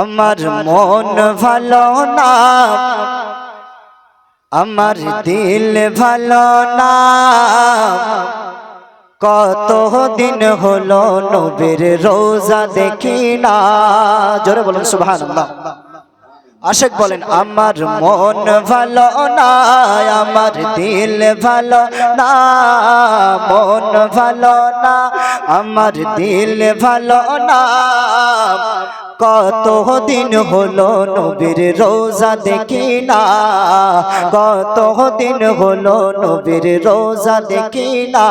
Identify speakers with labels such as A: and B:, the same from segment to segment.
A: আমার মন ভালো না। আমার দিল ভালো না। কত দিন হলো নবীর রোজা দেখি না। জোরে বলুন, সুবহানাল্লাহ। আশেক বলেন, আমার মন ভালো না আমার দিল ভালো না, মন ভালো না, আমার দিল ভালো না। কত দিন হলো নবীর রোজা দেখি না কত দিন হলো নবীর রোজা দেখি না।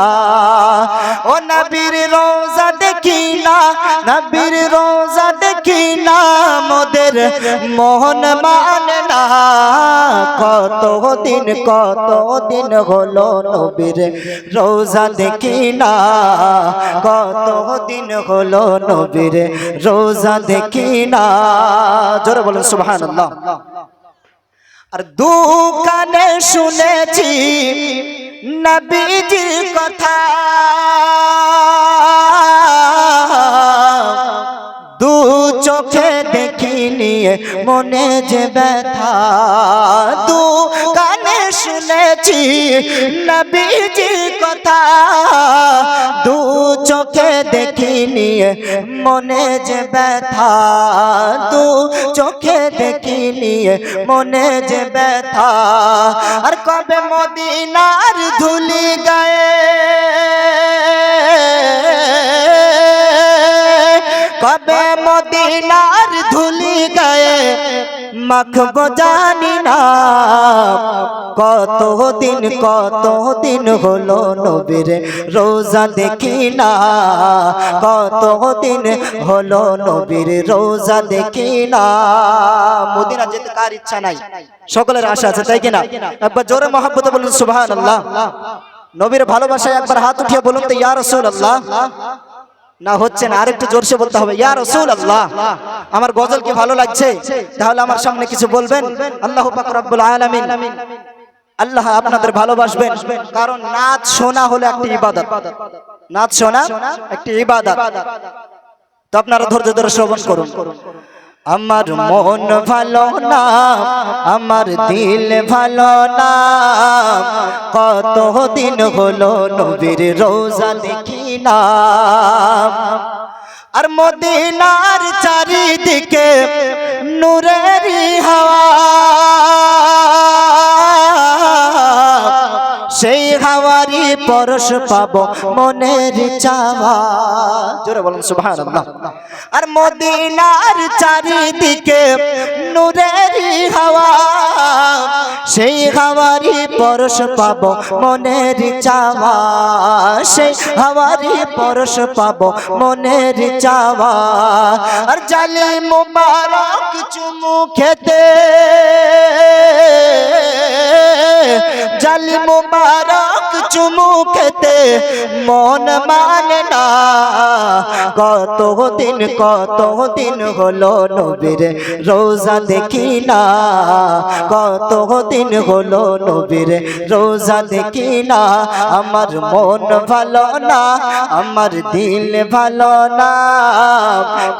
A: ও নবীর রোজা দেখি না, নবীর রোজা দেখি না, মোদের মোহন মানে না কত দিন কত দিন হলো নবীর রোজা দেখি না কত দিন হলো নবীর রোজা দেখি না। জোরে বলুন, সুবহানাল্লাহ। আর দোকানে শুনেছি, নবীজির কথা। দু চোখে দেখি নিয়ে মনে যে ব্যথা। দু কানে শুনেছি নবীজির কথা। দু চোখে দেখি নিয়ে মনে যে ব্যথা। দু চোখে দেখি নিয়ে মনে যে ব্যথা। আর কবে মদিনার ধুলি গায়ে কবে মদিনার ধুলি গায়ে মাখব জানি না। কত দিন কত দিন হলো নবীর রোজা দেখি না। কত দিন হলো নবীর রোজা দেখি না। মদিনা যেতে কার ইচ্ছা নাই? সকলের আশা আছে, তাই কিনা? একবার জোরে মহাব্বত বলুন, সুবহানাল্লাহ। নবীর ভালোবাসায় একবার হাত উঠিয়ে বলুন তো, ইয়া রাসূলুল্লাহ। না হচ্ছে না, আরেকটু জোরসে বলতে হবে, ইয়া রসুল আল্লাহ আমার গজল কি ভালো লাগছে? তাহলে আমার সামনে কিছু বলবেন? আল্লাহ পাক রব্বুল আলামিন, আল্লাহ আপনাদের ভালোবাসবেন, কারণ নাচ শোনা হলো একটি ইবাদত। নাচ শোনা একটি ইবাদত। তো আপনারা ধৈর্য ধরে শ্রবণ করুন। আমার মন ভালো না, আমার দিল ভালো না। কত দিন হলো নবীর রোজা দেখি না। আর মদিনার চারিদিকে নুরেরি হাওয়া। পরশ পাবো মনের চাওয়া। জোরে বলুন, সুবহানাল্লাহ। আর মদিনার চারিদিকে নূরেরই হাওয়া। সেই হাওয়ারি পরশ পাবো মনের চাওয়া। সেই হাওয়ারি পরশ পাবো মনের চাওয়া। আর জালি মুবারক চুমু খেতে, জালি মুবারক চুমু খেতে মন মানে না। কত দিন কত দিন হলো নবীর রোজা দেখি না। কত দিন হলো নবীর রোজা দেখি না। আমার মন ভালো না, আমার দিল ভালো না।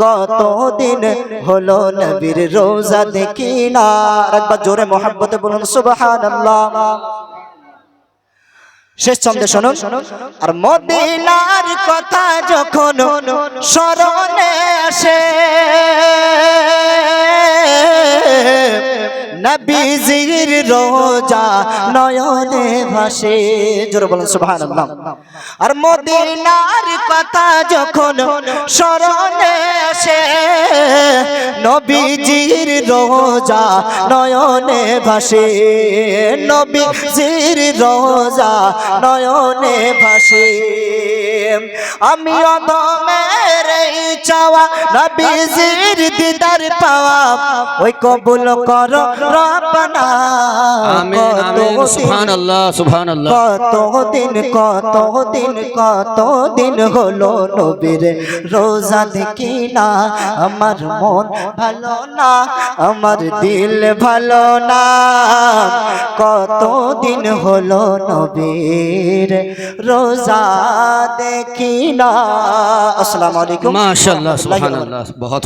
A: কত দিন হলো নবীর রোজা দেখি না। একবার জোরে মোহাব্বতে বলুন, সুবহানাল্লাহ। শেষ ছন্দে শোনো আর মদিনার কথা যখন স্মরণে আসে নবীজির রোজা নয়নে ভাসে। জোরে বলুন, সুবহানাল্লাহ। আর মদিনার কথা যখন স্মরণে আসে, নবীজির রোজা নয়নে ভাসে। নবীজির রোজা নয়নে ভাসে। আমি অদমের এই চাওয়া নবীজির দিদার পাওয়া। ওই কবুল করো রব্বানা।
B: আমিন আমিন সুবহানাল্লাহ সুবহানাল্লাহ।
A: কত দিন কত দিন কত দিন হলো নবীর রোজা দেখি না। আমার মন ভালো না আমার দিল ভালো না। কত দিন হলো নবীর রোজা দেখি না। আসসালামু আলাইকুম।
B: মাশাআল্লাহ সুবহানাল্লাহ বহুত